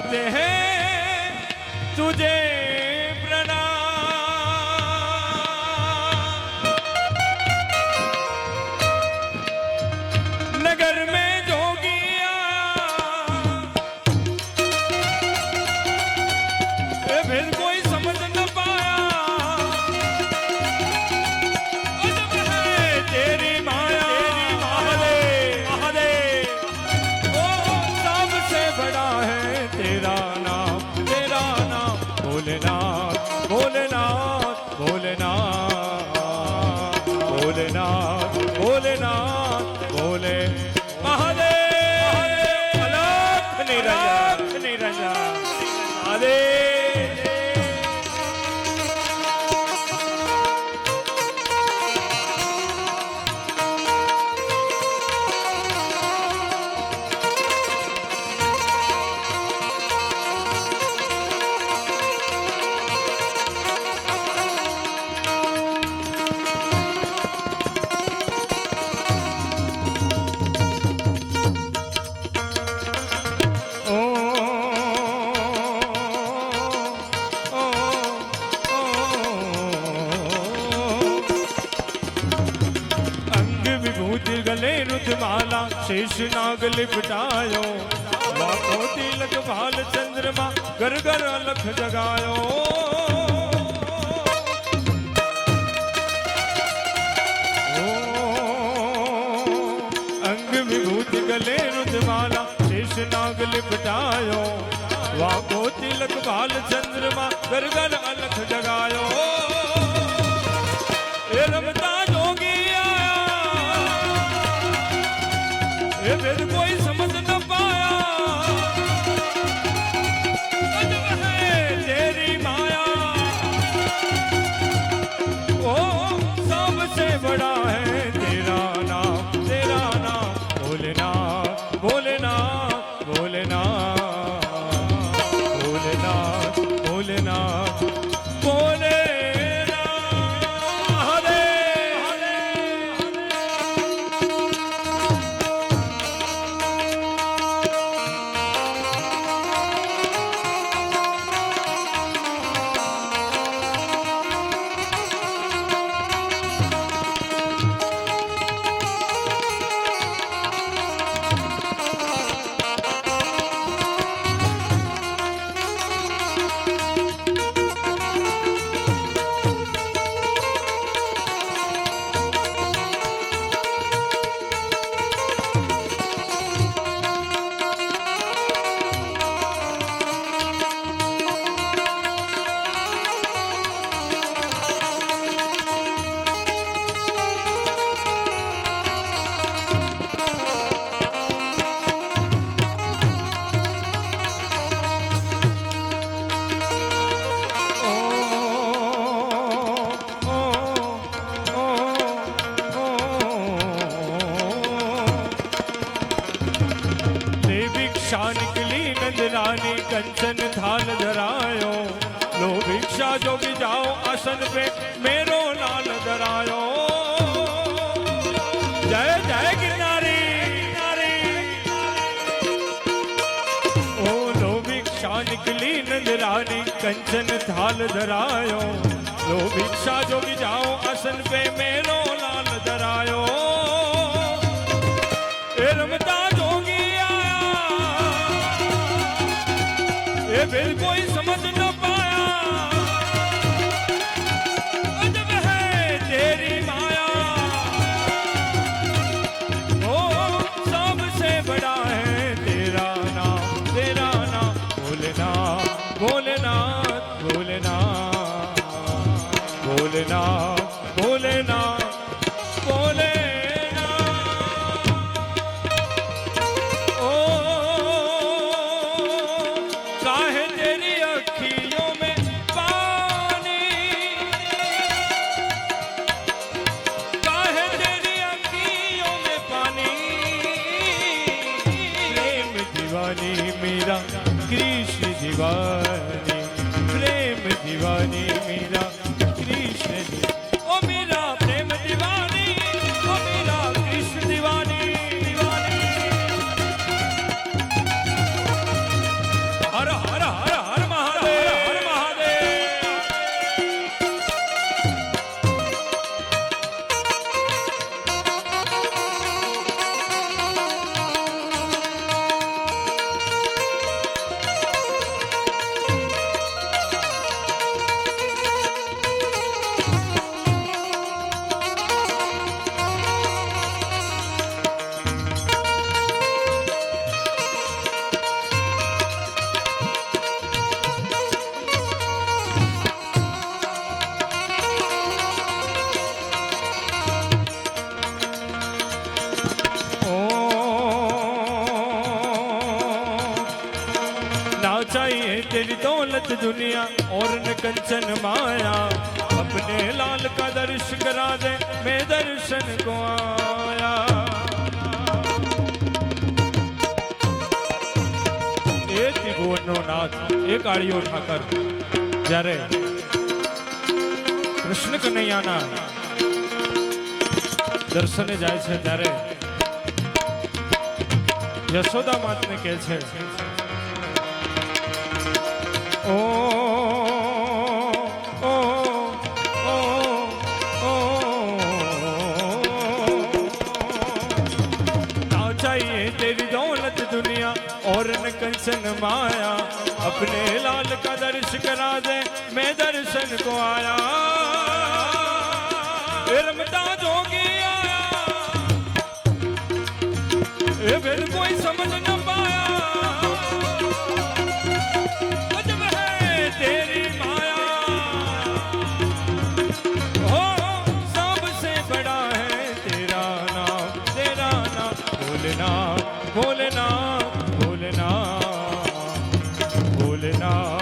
करते हैं तुझे प्रणाम। नगर में जोगिया। they know? કેશ નાગ લિપટાયો બાપો તિલક ભાલ ચંદ્રમાં ઘર ઘર લખ જગાયો. અંગ વિભૂતિ ગલે રુદવાલા શેષ નાગ લિપટ vergonha. भिक्षा निकली नंदरानी, कंचन थाल धरायो। लो भिक्षा जो भी जाओ, आसन पे मेरो लाल धरायो। जय जय गिरनारी। ओ लो भिक्षा निकली नंदरानी, कंचन थाल धरायो। लो भिक्षा जो भी जाओ, आसन पे मेरो लाल धरायो। Bye. चाहिए तेरी दौलत दुनिया और न कंचन माया अपने लाल का दर्श करा दे मैं दर्शन को आया એ ત્રિભુવનનો નાથ એ કાળિયો ઠાકર જ્યારે કૃષ્ણ કનૈયાના દર્શને જાય છે ત્યારે યશોદા માતને કહે છે कंचन माया अपने लाल का दर्श करा दे मैं दर्शन को आया ए रमता जोगी आया now.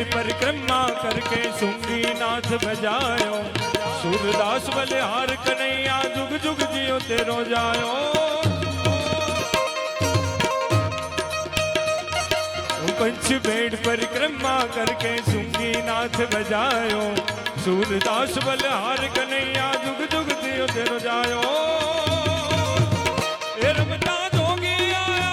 पंचपेड़ परिक्रमा करके सुंगी नाथ बजायो। सूरदास बलिहार कन्हैया, जुग जुग जियो तेरो जायो। पंच पंचपेड़ परिक्रमा करके सुंगी नाथ बजायो। सूरदास बलिहार कन्हैया, जुग जुग जियो तेरो जायो। ए रमता जोगी आया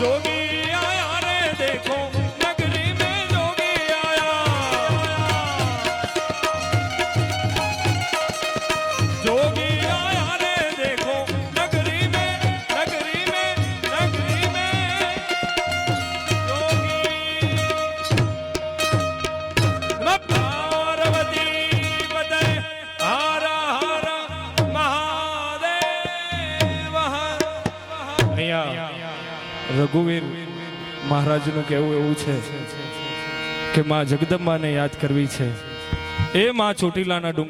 जोगी રઘુવીર મહારાજનું કહેવું એવું છે કે માં જગદંબાને યાદ કરવી છે. એ માં ચોટીલાના